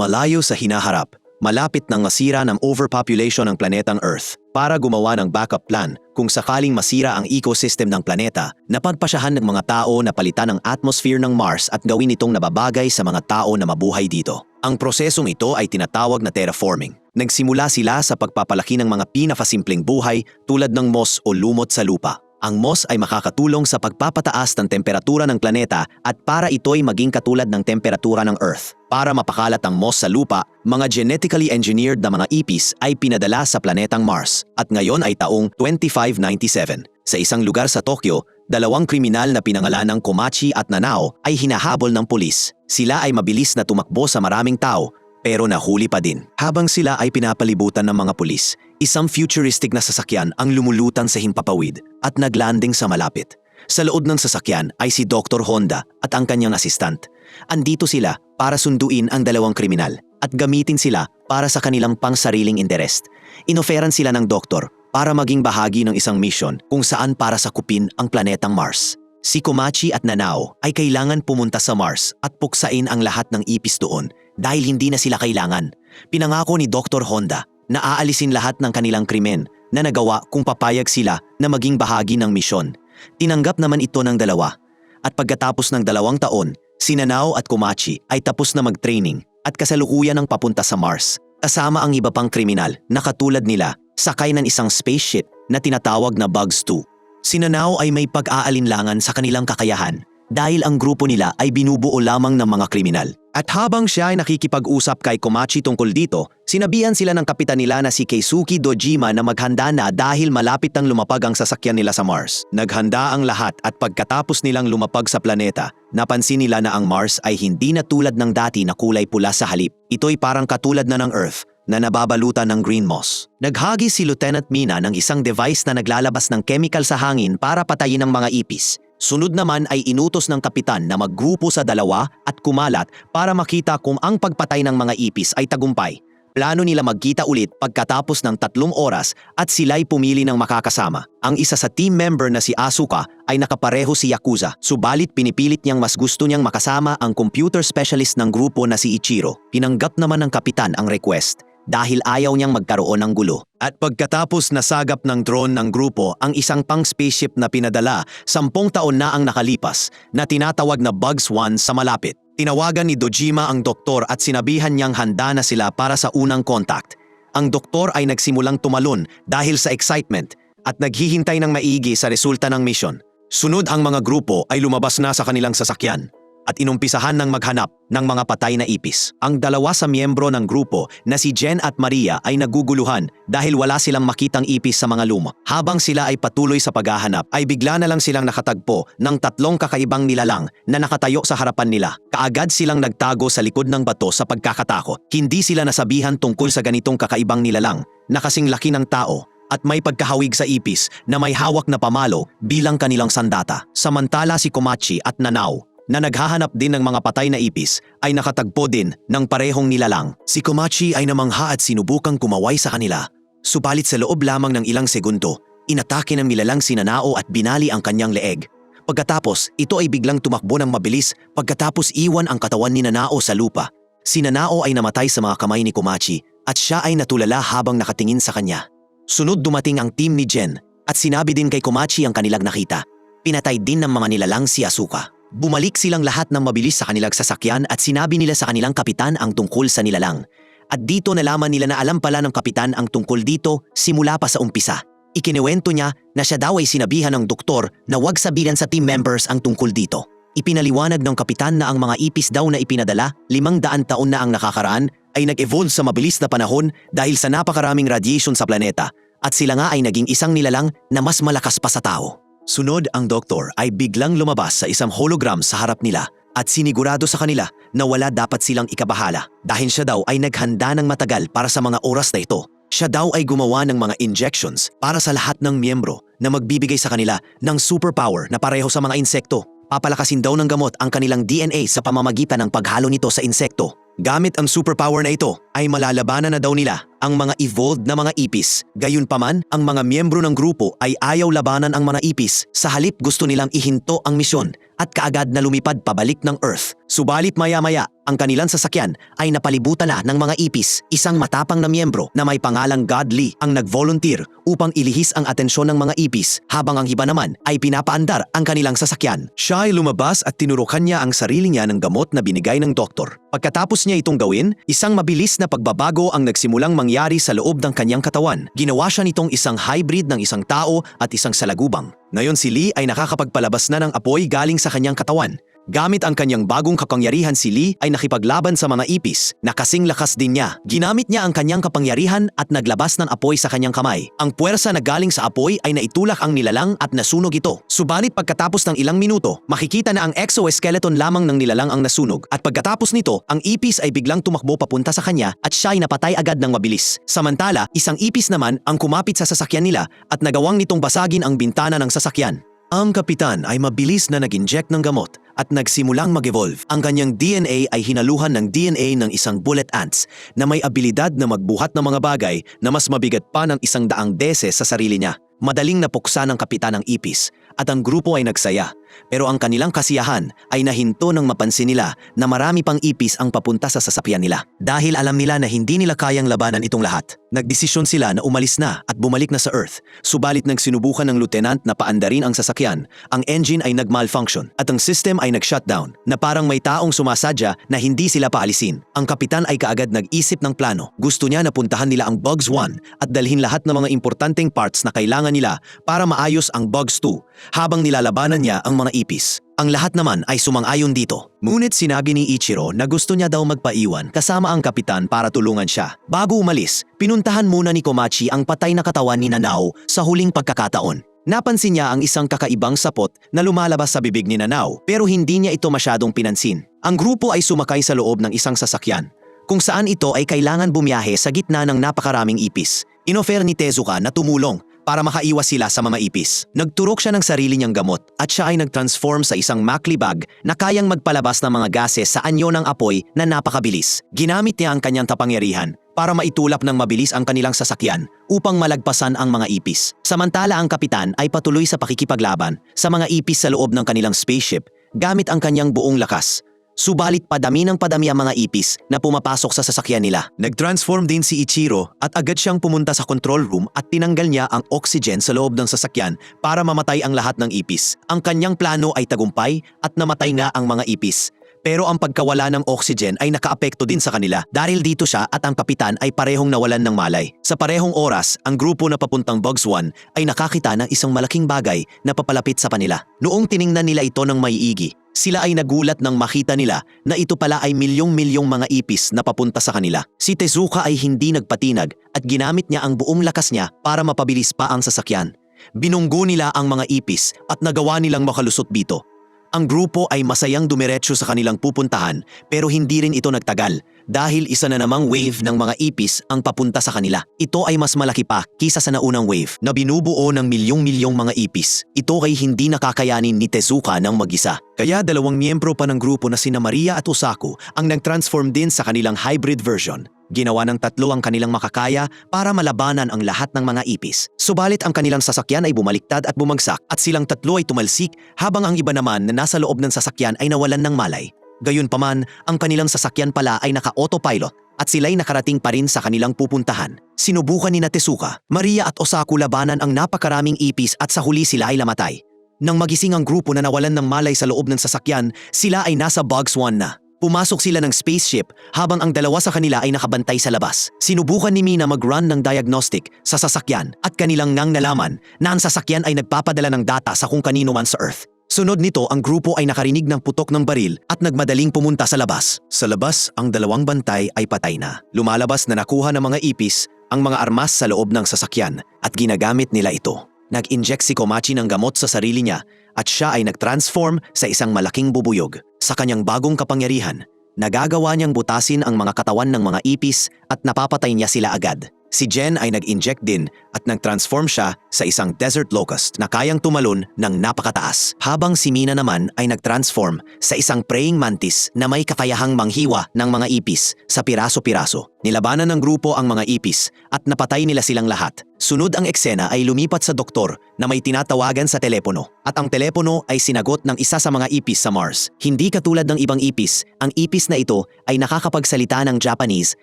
Malayo sa hinaharap, malapit nang masira ng overpopulation ng planetang Earth para gumawa ng backup plan kung sakaling masira ang ecosystem ng planeta, napagpasyahan ng mga tao na palitan ang atmosphere ng Mars at gawin itong nababagay sa mga tao na mabuhay dito. Ang prosesong ito ay tinatawag na terraforming. Nagsimula sila sa pagpapalaki ng mga pinakasimpleng buhay tulad ng moss o lumot sa lupa. Ang moss ay makakatulong sa pagpapataas ng temperatura ng planeta at para ito'y maging katulad ng temperatura ng Earth. Para mapakalat ang moss sa lupa, mga genetically engineered na mga ipis ay pinadala sa planetang Mars at ngayon ay taong 2597. Sa isang lugar sa Tokyo, dalawang kriminal na pinangalan ng Komachi at Nanao ay hinahabol ng pulis. Sila ay mabilis na tumakbo sa maraming tao pero nahuli pa din. Habang sila ay pinapalibutan ng mga pulis, isang futuristic na sasakyan ang lumulutan sa himpapawid at naglanding sa malapit. Sa loob ng sasakyan ay si Dr. Honda at ang kanyang assistant. Andito sila para sunduin ang dalawang kriminal at gamitin sila para sa kanilang pangsariling interest. Inoferan sila ng doktor para maging bahagi ng isang mission kung saan para sakupin ang planetang Mars. Si Komachi at Nanao ay kailangan pumunta sa Mars at puksain ang lahat ng ipis doon dahil hindi na sila kailangan. Pinangako ni Dr. Honda na aalisin lahat ng kanilang krimen na nagawa kung papayag sila na maging bahagi ng misyon. Tinanggap naman ito ng dalawa. At pagkatapos ng dalawang taon, si Nanao at Komachi ay tapos na mag-training at kasalukuyan ng papunta sa Mars. Kasama ang iba pang kriminal na katulad nila sakay ng isang spaceship na tinatawag na Bugs 2. Si Nanao ay may pag-aalinlangan sa kanilang kakayahan dahil ang grupo nila ay binubuo lamang ng mga kriminal. At habang siya ay nakikipag-usap kay Komachi tungkol dito, sinabihan sila ng kapitan nila na si Keisuke Dojima na maghanda na dahil malapit nang lumapag ang sasakyan nila sa Mars. Naghanda ang lahat at pagkatapos nilang lumapag sa planeta, napansin nila na ang Mars ay hindi na tulad ng dati na kulay pula sa halip. Ito'y parang katulad na ng Earth na nababalutan ng green moss. Naghagi si Lieutenant Mina ng isang device na naglalabas ng chemical sa hangin para patayin ang mga ipis. Sunod naman ay inutos ng kapitan na maggrupo sa dalawa at kumalat para makita kung ang pagpatay ng mga ipis ay tagumpay. Plano nila magkita ulit pagkatapos ng tatlong oras at sila'y pumili ng makakasama. Ang isa sa team member na si Asuka ay nakapareho si Yakuza, subalit pinipilit niyang mas gusto niyang makasama ang computer specialist ng grupo na si Ichiro. Tinanggap naman ng kapitan ang request dahil ayaw niyang magkaroon ng gulo. At pagkatapos nasagap ng drone ng grupo ang isang pang spaceship na pinadala, sampung taon na ang nakalipas na tinatawag na Bugs 1 sa malapit. Tinawagan ni Dojima ang doktor at sinabihan niyang handa na sila para sa unang contact. Ang doktor ay nagsimulang tumalon dahil sa excitement at naghihintay ng maigi sa resulta ng mission. Sunod ang mga grupo ay lumabas na sa kanilang sasakyan at inumpisahan ng maghanap ng mga patay na ipis. Ang dalawa sa miyembro ng grupo na si Jen at Maria ay naguguluhan dahil wala silang makitang ipis sa mga luma. Habang sila ay patuloy sa paghahanap ay bigla na lang silang nakatagpo ng tatlong kakaibang nilalang na nakatayo sa harapan nila. Kaagad silang nagtago sa likod ng bato sa pagkakatakot. Hindi sila nasabihan tungkol sa ganitong kakaibang nilalang na kasing laki ng tao at may pagkahawig sa ipis na may hawak na pamalo bilang kanilang sandata. Samantala si Komachi at Nanao na naghahanap din ng mga patay na ipis ay nakatagpo din ng parehong nilalang. Si Komachi ay namangha at sinubukang kumaway sa kanila. Subalit sa loob lamang ng ilang segundo, inatake ng nilalang si Nanao at binali ang kanyang leeg. Pagkatapos, ito ay biglang tumakbo ng mabilis pagkatapos iwan ang katawan ni Nanao sa lupa. Si Nanao ay namatay sa mga kamay ni Komachi at siya ay natulala habang nakatingin sa kanya. Sunod dumating ang team ni Jen at sinabi din kay Komachi ang kanilang nakita. Pinatay din ng mga nilalang si Asuka. Bumalik silang lahat ng mabilis sa kanilang sasakyan at sinabi nila sa kanilang kapitan ang tungkol sa nilalang. At dito nalaman nila na alam pala ng kapitan ang tungkol dito simula pa sa umpisa. Ikinewento niya na siya daw ay sinabihan ng doktor na huwag sabihan sa team members ang tungkol dito. Ipinaliwanag ng kapitan na ang mga ipis daw na ipinadala, limang daan taon na ang nakakaraan, ay nag-evolve sa mabilis na panahon dahil sa napakaraming radiation sa planeta at sila nga ay naging isang nilalang na mas malakas pa sa tao. Sunod ang doktor ay biglang lumabas sa isang hologram sa harap nila at sinigurado sa kanila na wala dapat silang ikabahala dahil siya daw ay naghanda ng matagal para sa mga oras na ito. Siya daw ay gumawa ng mga injections para sa lahat ng miyembro na magbibigay sa kanila ng superpower na pareho sa mga insekto. Papalakasin daw ng gamot ang kanilang DNA sa pamamagitan ng paghalo nito sa insekto. Gamit ang superpower na ito ay malalabanan na daw nila ang mga evolved na mga ipis. Gayunpaman, ang mga miyembro ng grupo ay ayaw labanan ang mga ipis. Sa halip gusto nilang ihinto ang misyon at kaagad na lumipad pabalik ng Earth. Subalit maya-maya, ang kanilang sasakyan ay napalibutan na ng mga ipis. Isang matapang na miyembro na may pangalang Godly ang nag-volunteer upang ilihis ang atensyon ng mga ipis habang ang iba naman ay pinapaandar ang kanilang sasakyan. Siya ay lumabas at tinurukan niya ang sarili niya ng gamot na binigay ng doktor. Pagkatapos niya itong gawin, isang mabilis na pagbabago ang nagsimulang mangyari sa loob ng kanyang katawan. Ginawa siya nitong isang hybrid ng isang tao at isang salagubang. Ngayon si Lee ay nakakapagpalabas na ng apoy galing sa kanyang katawan. Gamit ang kanyang bagong kapangyarihan si Lee ay nakipaglaban sa mga ipis na kasing lakas din niya. Ginamit niya ang kanyang kapangyarihan at naglabas ng apoy sa kanyang kamay. Ang puwersa na galing sa apoy ay naitulak ang nilalang at nasunog ito. Subalit pagkatapos ng ilang minuto, makikita na ang exoskeleton lamang ng nilalang ang nasunog at pagkatapos nito, ang ipis ay biglang tumakbo papunta sa kanya at siya ay napatay agad ng mabilis. Samantala, isang ipis naman ang kumapit sa sasakyan nila at nagawang nitong basagin ang bintana ng sasakyan. Ang kapitan ay mabilis na nag-inject ng gamot at nagsimulang mag-evolve. Ang kanyang DNA ay hinaluhan ng DNA ng isang bullet ants na may abilidad na magbuhat ng mga bagay na mas mabigat pa ng isang daang beses sa sarili niya. Madaling napuksa ng kapitan ang ipis at ang grupo ay nagsaya. Pero ang kanilang kasiyahan ay nahinto nang mapansin nila na marami pang ipis ang papunta sa sasakyan nila. Dahil alam nila na hindi nila kayang labanan itong lahat, nagdesisyon sila na umalis na at bumalik na sa Earth. Subalit nang sinubukan ng lieutenant na paandarin ang sasakyan, ang engine ay nagmalfunction at ang system ay nag-shutdown na parang may taong sumasadya na hindi sila paalisin. Ang kapitan ay kaagad nag-isip ng plano. Gusto niya na puntahan nila ang Bugs 1 at dalhin lahat ng mga importanteng parts na kailangan nila para maayos ang Bugs 2 habang nilalabanan niya ang mga ipis. Ang lahat naman ay sumang-ayon dito. Ngunit sinabi ni Ichiro na gusto niya daw magpaiwan kasama ang kapitan para tulungan siya. Bago umalis, pinuntahan muna ni Komachi ang patay na katawan ni Nanao sa huling pagkakataon. Napansin niya ang isang kakaibang sapot na lumalabas sa bibig ni Nanao pero hindi niya ito masyadong pinansin. Ang grupo ay sumakay sa loob ng isang sasakyan kung saan ito ay kailangan bumiyahe sa gitna ng napakaraming ipis. Inofer ni Tezuka na tumulong para makaiwas sila sa mga ipis. Nagturok siya ng sarili niyang gamot at siya ay nag-transform sa isang Mackley bag na kayang magpalabas ng mga gases sa anyo ng apoy na napakabilis. Ginamit niya ang kanyang tapangyarihan para maitulak ng mabilis ang kanilang sasakyan upang malagpasan ang mga ipis. Samantala ang kapitan ay patuloy sa pakikipaglaban sa mga ipis sa loob ng kanilang spaceship gamit ang kanyang buong lakas Subalit padami ng padami ang mga ipis na pumapasok sa sasakyan nila. Nag-transform din si Ichiro at agad siyang pumunta sa control room at tinanggal niya ang oxygen sa loob ng sasakyan para mamatay ang lahat ng ipis. Ang kanyang plano ay tagumpay at namatay nga ang mga ipis. Pero ang pagkawala ng oxygen ay nakaapekto din sa kanila dahil dito siya at ang kapitan ay parehong nawalan ng malay. Sa parehong oras, ang grupo na papuntang Bugs 1 ay nakakita ng isang malaking bagay na papalapit sa kanila. Noong tiningnan nila ito ng maiigi, sila ay nagulat nang makita nila na ito pala ay milyong-milyong mga ipis na papunta sa kanila. Si Tezuka ay hindi nagpatinag at ginamit niya ang buong lakas niya para mapabilis pa ang sasakyan. Binunggo nila ang mga ipis at nagawa nilang makalusot dito. Ang grupo ay masayang dumiretso sa kanilang pupuntahan pero hindi rin ito nagtagal dahil isa na namang wave ng mga ipis ang papunta sa kanila. Ito ay mas malaki pa kisa sa naunang wave na binubuo ng milyong-milyong mga ipis. Ito ay hindi nakakayanin ni Tezuka ng mag-isa. Kaya dalawang miyembro pa ng grupo na sina Maria at Osaku ang nag-transform din sa kanilang hybrid version. Ginawa ng tatlo ang kanilang makakaya para malabanan ang lahat ng mga ipis. Subalit ang kanilang sasakyan ay bumaliktad at bumagsak at silang tatlo ay tumalsik habang ang iba naman na nasa loob ng sasakyan ay nawalan ng malay. Gayunpaman, ang kanilang sasakyan pala ay naka-autopilot at sila'y nakarating pa rin sa kanilang pupuntahan. Sinubukan ni Tezuka, Maria at Osaku labanan ang napakaraming ipis at sa huli sila ay lamatay. Nang magising ang grupo na nawalan ng malay sa loob ng sasakyan, sila ay nasa Bugs 1 na. Pumasok sila ng spaceship habang ang dalawa sa kanila ay nakabantay sa labas. Sinubukan ni Mina mag-run ng diagnostic sa sasakyan at kanilang ngang nalaman na ang sasakyan ay nagpapadala ng data sa kung kanino man sa Earth. Sunod nito ang grupo ay nakarinig ng putok ng baril at nagmadaling pumunta sa labas. Sa labas, ang dalawang bantay ay patay na. Lumalabas na nakuha ng mga ipis ang mga armas sa loob ng sasakyan at ginagamit nila ito. Nag-inject si Komachi ng gamot sa sarili niya at siya ay nag-transform sa isang malaking bubuyog. Sa kanyang bagong kapangyarihan, nagagawa niyang butasin ang mga katawan ng mga ipis at napapatay niya sila agad. Si Jen ay nag-inject din at nag-transform siya sa isang desert locust na kayang tumalon ng napakataas. Habang si Mina naman ay nag-transform sa isang praying mantis na may kakayahang manghiwa ng mga ipis sa piraso-piraso. Nilabanan ng grupo ang mga ipis at napatay nila silang lahat. Sunod ang eksena ay lumipat sa doktor na may tinatawagan sa telepono at ang telepono ay sinagot ng isa sa mga ipis sa Mars. Hindi katulad ng ibang ipis, ang ipis na ito ay nakakapagsalita ng Japanese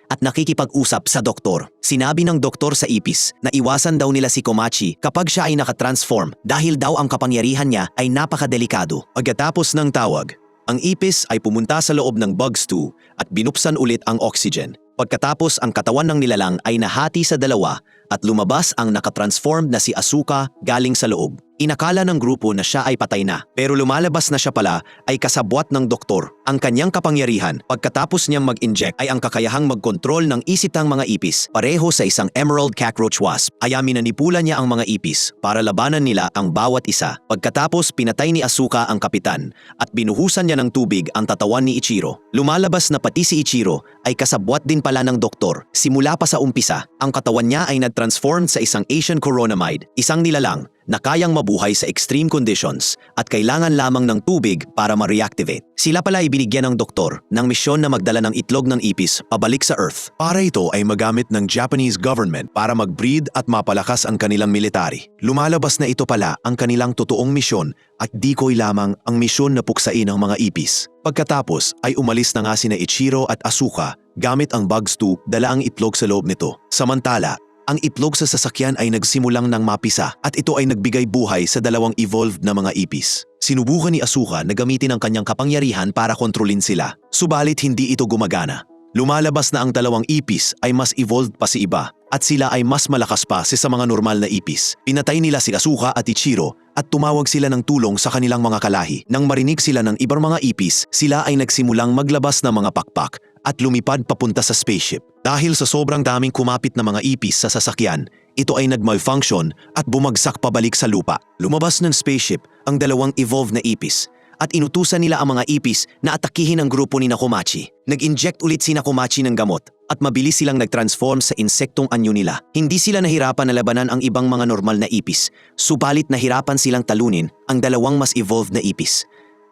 at nakikipag-usap sa doktor. Sinabi ng doktor sa ipis na iwasan daw nila si Komachi kapag siya ay nakatransform dahil daw ang kapangyarihan niya ay napakadelikado. Pagkatapos ng tawag, ang ipis ay pumunta sa loob ng bug stew at binuksan ulit ang oxygen. Pagkatapos ang katawan ng nilalang ay nahati sa dalawa at lumabas ang nakatransformed na si Asuka galing sa loob. Inakala ng grupo na siya ay patay na pero lumalabas na siya pala ay kasabwat ng doktor. Ang kanyang kapangyarihan pagkatapos niyang mag-inject ay ang kakayahang magkontrol ng isip ng mga ipis pareho sa isang emerald cockroach wasp. Kaya minanipula niya ang mga ipis para labanan nila ang bawat isa. Pagkatapos pinatay ni Asuka ang kapitan at binuhusan niya ng tubig ang tatawan ni Ichiro. Lumalabas na pati si Ichiro ay kasabwat din pala ng doktor. Simula pa sa umpisa, ang katawan niya ay nag-transform sa isang Asian coronamide, isang nilalang na kayang mabuhay sa extreme conditions at kailangan lamang ng tubig para ma-reactivate. Sila pala ay binigyan ng doktor ng misyon na magdala ng itlog ng ipis pabalik sa Earth. Para ito ay magamit ng Japanese government para mag-breed at mapalakas ang kanilang military. Lumalabas na ito pala ang kanilang totoong misyon at decoy lamang ang misyon na puksain ang mga ipis. Pagkatapos ay umalis na nga sina Ichiro at Asuka gamit ang bugs tube dala ang itlog sa loob nito. Samantala, ang itlog sa sasakyan ay nagsimulang ng mapisa at ito ay nagbigay buhay sa dalawang evolved na mga ipis. Sinubukan ni Asuka na gamitin ang kanyang kapangyarihan para kontrolin sila. Subalit hindi ito gumagana. Lumalabas na ang dalawang ipis ay mas evolved pa si iba at sila ay mas malakas pa sa mga normal na ipis. Pinatay nila si Asuka at Ichiro at tumawag sila ng tulong sa kanilang mga kalahi. Nang marinig sila ng ibang mga ipis, sila ay nagsimulang maglabas ng mga pakpak at lumipad papunta sa spaceship. Dahil sa sobrang daming kumapit na mga ipis sa sasakyan, ito ay nag-malfunction at bumagsak pabalik sa lupa. Lumabas ng spaceship ang dalawang evolved na ipis at inutusan nila ang mga ipis na atakihin ang grupo ni Nakomachi. Nag-inject ulit si Nakomachi ng gamot at mabilis silang nag-transform sa insektong anyo nila. Hindi sila nahirapan na labanan ang ibang mga normal na ipis, subalit nahirapan silang talunin ang dalawang mas evolved na ipis.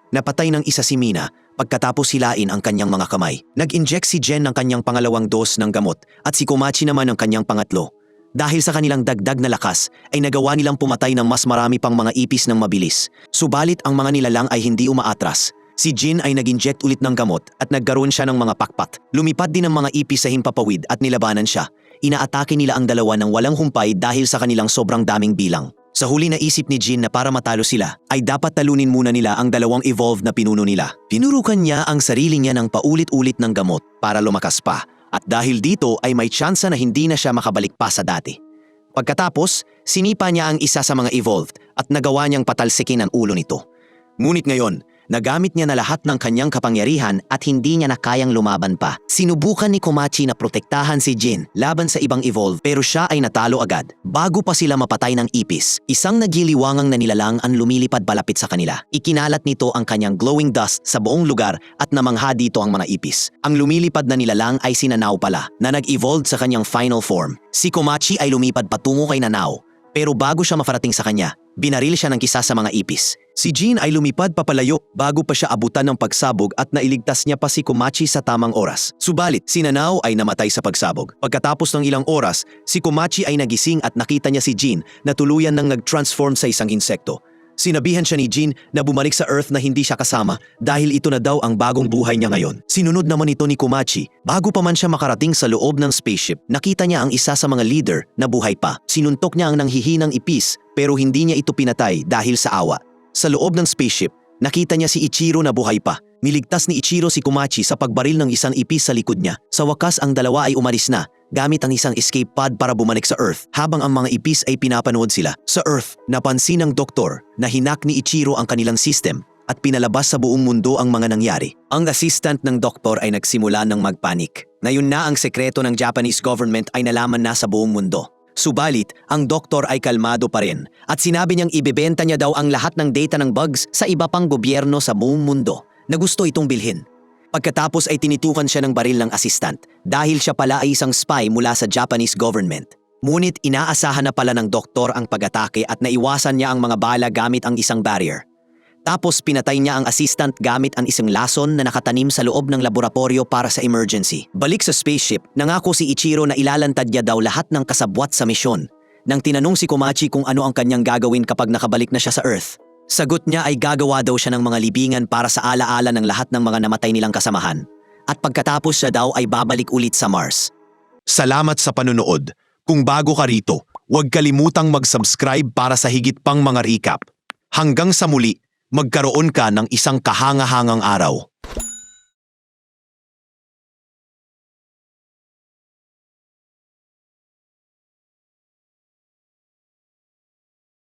Napatay ng isa si Mina pagkatapos hilain ang kanyang mga kamay. Nag-inject si Jen ng kanyang pangalawang dose ng gamot at si Komachi naman ng kanyang pangatlo. Dahil sa kanilang dagdag na lakas ay nagawa nilang pumatay ng mas marami pang mga ipis ng mabilis. Subalit ang mga nilalang ay hindi umaatras. Si Jin ay nag-inject ulit ng gamot at nagkaroon siya ng mga pakpat. Lumipad din ang mga ipis sa himpapawid at nilabanan siya. Inaatake nila ang dalawa ng walang humpay dahil sa kanilang sobrang daming bilang. Sa huli na isip ni Jin na para matalo sila, ay dapat talunin muna nila ang dalawang evolved na pinuno nila. Pinurukan niya ang sarili niya ng paulit-ulit ng gamot para lumakas pa at dahil dito ay may tsansa na hindi na siya makabalik pa sa dati. Pagkatapos, sinipa niya ang isa sa mga evolved at nagawa niyang patalsikin ang ulo nito. Ngunit ngayon, nagamit niya na lahat ng kanyang kapangyarihan at hindi niya na kayang lumaban pa. Sinubukan ni Komachi na protektahan si Jin laban sa ibang evolve pero siya ay natalo agad. Bago pa sila mapatay ng ipis, isang nagiliwangang na nilalang ang lumilipad palapit sa kanila. Ikinalat nito ang kanyang glowing dust sa buong lugar at namangha dito ang mga ipis. Ang lumilipad na nilalang ay si Nanao pala na nag-evolve sa kanyang final form. Si Komachi ay lumipad patungo kay Nanao pero bago siya mafarating sa kanya, binaril siya ng kisa sa mga ipis. Si Jean ay lumipad papalayo bago pa siya abutan ng pagsabog at nailigtas niya pa si Kumachi sa tamang oras. Subalit, si Nanao ay namatay sa pagsabog. Pagkatapos ng ilang oras, si Kumachi ay nagising at nakita niya si Jean na tuluyan nang nag-transform sa isang insekto. Sinabihan siya ni Jean na bumalik sa Earth na hindi siya kasama dahil ito na daw ang bagong buhay niya ngayon. Sinunod naman ito ni Kumachi. Bago pa man siya makarating sa loob ng spaceship, nakita niya ang isa sa mga leader na buhay pa. Sinuntok niya ang nanghihinang ipis pero hindi niya ito pinatay dahil sa awa. Sa loob ng spaceship, nakita niya si Ichiro na buhay pa. Niligtas ni Ichiro si Kumachi sa pagbaril ng isang ipis sa likod niya. Sa wakas ang dalawa ay umalis na gamit ang isang escape pod para bumalik sa Earth habang ang mga ipis ay pinapanood sila. Sa Earth, napansin ng doktor na hinak ni Ichiro ang kanilang system at pinalabas sa buong mundo ang mga nangyari. Ang assistant ng doktor ay nagsimula ng magpanik. Ngayon na ang sekreto ng Japanese government ay nalaman na sa buong mundo. Subalit, ang doktor ay kalmado pa rin at sinabi niyang ibebenta niya daw ang lahat ng data ng bugs sa iba pang gobyerno sa buong mundo na gusto itong bilhin. Pagkatapos ay tinitukan siya ng baril ng assistant dahil siya pala ay isang spy mula sa Japanese government. Ngunit inaasahan na pala ng doktor ang pag-atake at naiwasan niya ang mga bala gamit ang isang barrier. Tapos pinatay niya ang assistant gamit ang isang lason na nakatanim sa loob ng laboratorio para sa emergency. Balik sa spaceship, nangako si Ichiro na ilalantad niya daw lahat ng kasabwat sa misyon. Nang tinanong si Komachi kung ano ang kanyang gagawin kapag nakabalik na siya sa Earth, sagot niya ay gagawa daw siya ng mga libingan para sa alaala ng lahat ng mga namatay nilang kasamahan. At pagkatapos siya daw ay babalik ulit sa Mars. Salamat sa panunood. Kung bago ka rito, huwag kalimutang mag-subscribe para sa higit pang mga recap. Hanggang sa muli, magkaroon ka ng isang kahangahangang araw.